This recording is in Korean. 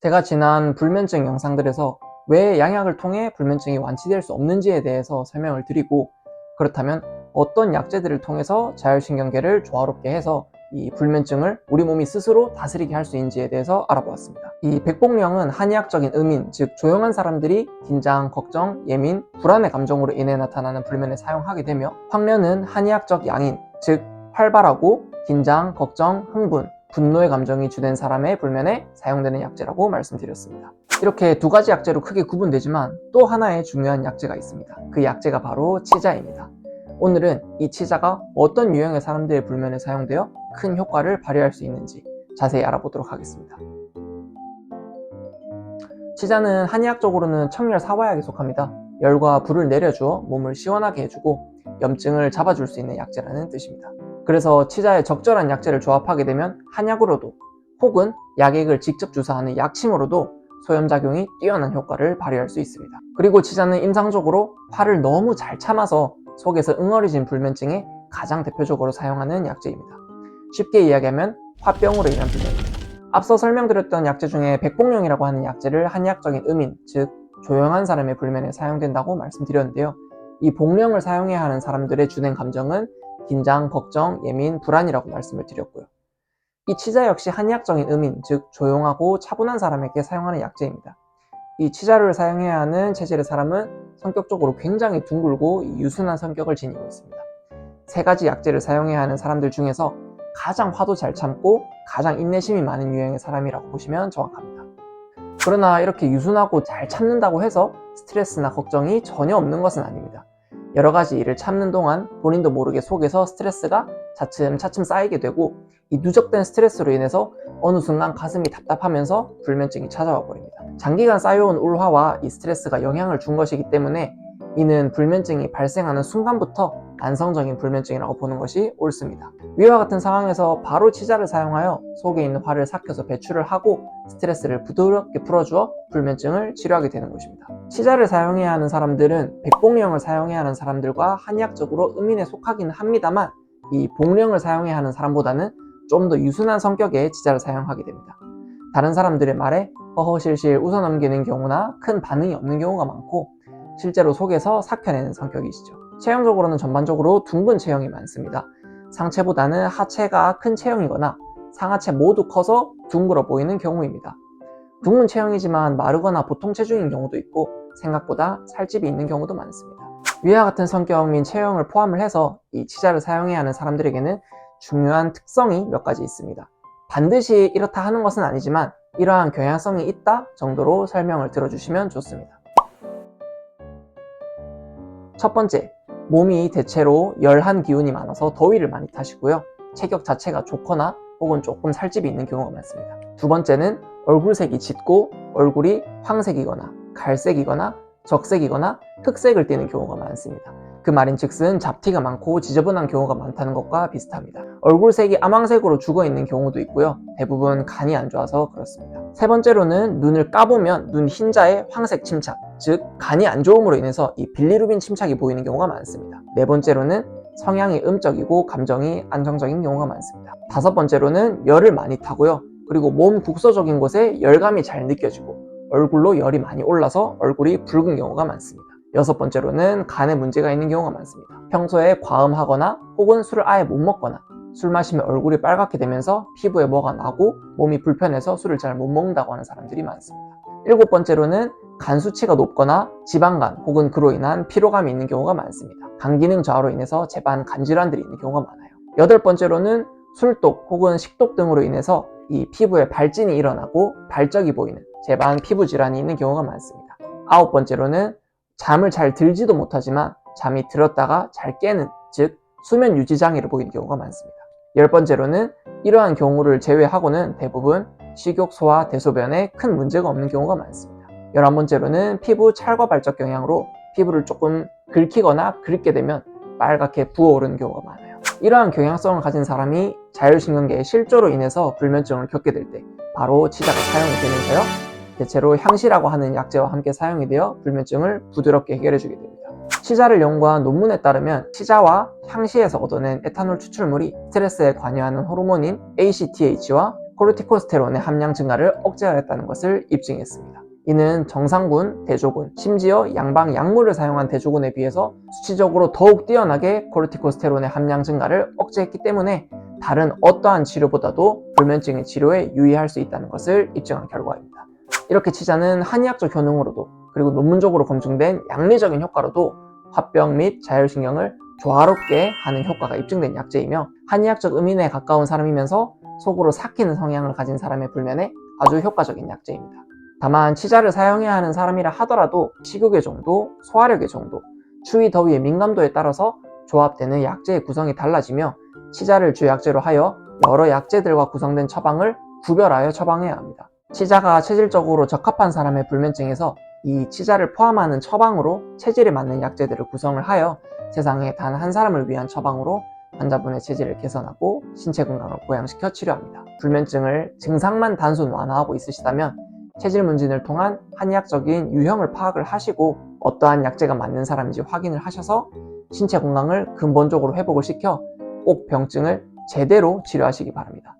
제가 지난 불면증 영상들에서 왜 양약을 통해 불면증이 완치될 수 없는지에 대해서 설명을 드리고 그렇다면 어떤 약제들을 통해서 자율신경계를 조화롭게 해서 이 불면증을 우리 몸이 스스로 다스리게 할 수 있는지에 대해서 알아보았습니다. 이 백복령은 한의학적인 음인, 즉 조용한 사람들이 긴장, 걱정, 예민, 불안의 감정으로 인해 나타나는 불면에 사용하게 되며 황련은 한의학적 양인, 즉 활발하고 긴장, 걱정, 흥분, 분노의 감정이 주된 사람의 불면에 사용되는 약제라고 말씀드렸습니다. 이렇게 두 가지 약제로 크게 구분되지만 또 하나의 중요한 약제가 있습니다. 그 약제가 바로 치자입니다. 오늘은 이 치자가 어떤 유형의 사람들의 불면에 사용되어 큰 효과를 발휘할 수 있는지 자세히 알아보도록 하겠습니다. 치자는 한의학적으로는 청열 사화약에 속합니다. 열과 불을 내려주어 몸을 시원하게 해주고 염증을 잡아줄 수 있는 약제라는 뜻입니다. 그래서 치자에 적절한 약제를 조합하게 되면 한약으로도 혹은 약액을 직접 주사하는 약침으로도 소염작용이 뛰어난 효과를 발휘할 수 있습니다. 그리고 치자는 임상적으로 화를 너무 잘 참아서 속에서 응어리진 불면증에 가장 대표적으로 사용하는 약제입니다. 쉽게 이야기하면 화병으로 인한 불면입니다. 앞서 설명드렸던 약제 중에 백복령이라고 하는 약제를 한의학적인 음인, 즉 조용한 사람의 불면에 사용된다고 말씀드렸는데요. 이 복령을 사용해야 하는 사람들의 주된 감정은 긴장, 걱정, 예민, 불안이라고 말씀을 드렸고요. 이 치자 역시 한의학적인 음인, 즉 조용하고 차분한 사람에게 사용하는 약제입니다. 이 치자를 사용해야 하는 체질의 사람은 성격적으로 굉장히 둥글고 유순한 성격을 지니고 있습니다. 세 가지 약제를 사용해야 하는 사람들 중에서 가장 화도 잘 참고 가장 인내심이 많은 유형의 사람이라고 보시면 정확합니다. 그러나 이렇게 유순하고 잘 참는다고 해서 스트레스나 걱정이 전혀 없는 것은 아닙니다. 여러 가지 일을 참는 동안 본인도 모르게 속에서 스트레스가 차츰 차츰 쌓이게 되고 이 누적된 스트레스로 인해서 어느 순간 가슴이 답답하면서 불면증이 찾아와 버립니다. 장기간 쌓여온 울화와 이 스트레스가 영향을 준 것이기 때문에 이는 불면증이 발생하는 순간부터 만성적인 불면증이라고 보는 것이 옳습니다. 위와 같은 상황에서 바로 치자를 사용하여 속에 있는 화를 삭혀서 배출을 하고 스트레스를 부드럽게 풀어주어 불면증을 치료하게 되는 것입니다. 치자를 사용해야 하는 사람들은 백복령을 사용해야 하는 사람들과 한의학적으로 음인에 속하기는 합니다만 이 복령을 사용해야 하는 사람보다는 좀 더 유순한 성격의 치자를 사용하게 됩니다. 다른 사람들의 말에 허허실실 웃어넘기는 경우나 큰 반응이 없는 경우가 많고 실제로 속에서 삭혀내는 성격이시죠. 체형적으로는 전반적으로 둥근 체형이 많습니다. 상체보다는 하체가 큰 체형이거나 상하체 모두 커서 둥글어 보이는 경우입니다. 둥근 체형이지만 마르거나 보통 체중인 경우도 있고 생각보다 살집이 있는 경우도 많습니다. 위와 같은 성격 및 체형을 포함을 해서 이 치자를 사용해야 하는 사람들에게는 중요한 특성이 몇 가지 있습니다. 반드시 이렇다 하는 것은 아니지만 이러한 경향성이 있다 정도로 설명을 들어주시면 좋습니다. 첫 번째, 몸이 대체로 열한 기운이 많아서 더위를 많이 타시고요. 체격 자체가 좋거나 혹은 조금 살집이 있는 경우가 많습니다. 두 번째는 얼굴색이 짙고 얼굴이 황색이거나 갈색이거나 적색이거나 흑색을 띠는 경우가 많습니다. 그 말인 즉슨 잡티가 많고 지저분한 경우가 많다는 것과 비슷합니다. 얼굴색이 암황색으로 죽어 있는 경우도 있고요. 대부분 간이 안 좋아서 그렇습니다. 세 번째로는 눈을 까보면 눈 흰자에 황색 침착, 즉 간이 안 좋음으로 인해서 이 빌리루빈 침착이 보이는 경우가 많습니다. 네 번째로는 성향이 음적이고 감정이 안정적인 경우가 많습니다. 다섯 번째로는 열을 많이 타고요. 그리고 몸 국소적인 곳에 열감이 잘 느껴지고 얼굴로 열이 많이 올라서 얼굴이 붉은 경우가 많습니다. 여섯 번째로는 간에 문제가 있는 경우가 많습니다. 평소에 과음하거나 혹은 술을 아예 못 먹거나 술 마시면 얼굴이 빨갛게 되면서 피부에 뭐가 나고 몸이 불편해서 술을 잘 못 먹는다고 하는 사람들이 많습니다. 일곱 번째로는 간 수치가 높거나 지방간 혹은 그로 인한 피로감이 있는 경우가 많습니다. 간 기능 저하로 인해서 재반 간 질환들이 있는 경우가 많아요. 여덟 번째로는 술독 혹은 식독 등으로 인해서 이 피부에 발진이 일어나고 발적이 보이는 재반 피부 질환이 있는 경우가 많습니다. 아홉 번째로는 잠을 잘 들지도 못하지만 잠이 들었다가 잘 깨는 즉 수면 유지 장애를 보이는 경우가 많습니다. 열 번째로는 이러한 경우를 제외하고는 대부분 식욕, 소화, 대소변에 큰 문제가 없는 경우가 많습니다. 열한 번째로는 피부 찰과 발적 경향으로 피부를 조금 긁히거나 긁게 되면 빨갛게 부어오르는 경우가 많아요. 이러한 경향성을 가진 사람이 자율신경계의 실조로 인해서 불면증을 겪게 될 때 바로 치자가 사용이 되면서요. 대체로 향시라고 하는 약제와 함께 사용이 되어 불면증을 부드럽게 해결해 주게 됩니다. 치자를 연구한 논문에 따르면 치자와 향시에서 얻어낸 에탄올 추출물이 스트레스에 관여하는 호르몬인 ACTH와 코르티코스테론의 함량 증가를 억제하였다는 것을 입증했습니다. 이는 정상군, 대조군, 심지어 양방 약물을 사용한 대조군에 비해서 수치적으로 더욱 뛰어나게 코르티코스테론의 함량 증가를 억제했기 때문에 다른 어떠한 치료보다도 불면증의 치료에 유의할 수 있다는 것을 입증한 결과입니다. 이렇게 치자는 한의학적 효능으로도 그리고 논문적으로 검증된 양리적인 효과로도 화병 및 자율신경을 조화롭게 하는 효과가 입증된 약제이며 한의학적 의미에 가까운 사람이면서 속으로 삭히는 성향을 가진 사람의 불면에 아주 효과적인 약제입니다. 다만 치자를 사용해야 하는 사람이라 하더라도 식욕의 정도, 소화력의 정도, 추위 더위의 민감도에 따라서 조합되는 약제의 구성이 달라지며 치자를 주약제로 하여 여러 약제들과 구성된 처방을 구별하여 처방해야 합니다. 치자가 체질적으로 적합한 사람의 불면증에서 이 치자를 포함하는 처방으로 체질에 맞는 약제들을 구성을 하여 세상에 단 한 사람을 위한 처방으로 환자분의 체질을 개선하고 신체 건강을 보양시켜 치료합니다. 불면증을 증상만 단순 완화하고 있으시다면 체질 문진을 통한 한의학적인 유형을 파악을 하시고 어떠한 약제가 맞는 사람인지 확인을 하셔서 신체 건강을 근본적으로 회복을 시켜 꼭 병증을 제대로 치료하시기 바랍니다.